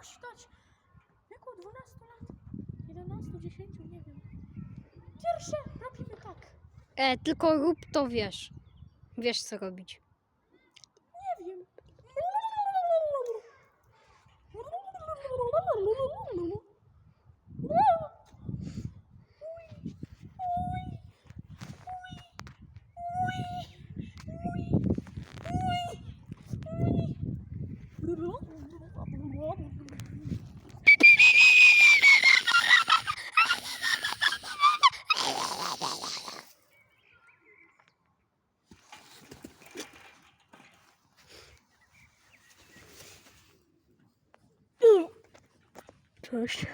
kosztać? Jako 12 lat? 11, 10, nie wiem. Pierwsze robimy tak. E, tylko rób to wiesz. Wiesz co robić. Nie wiem. 都是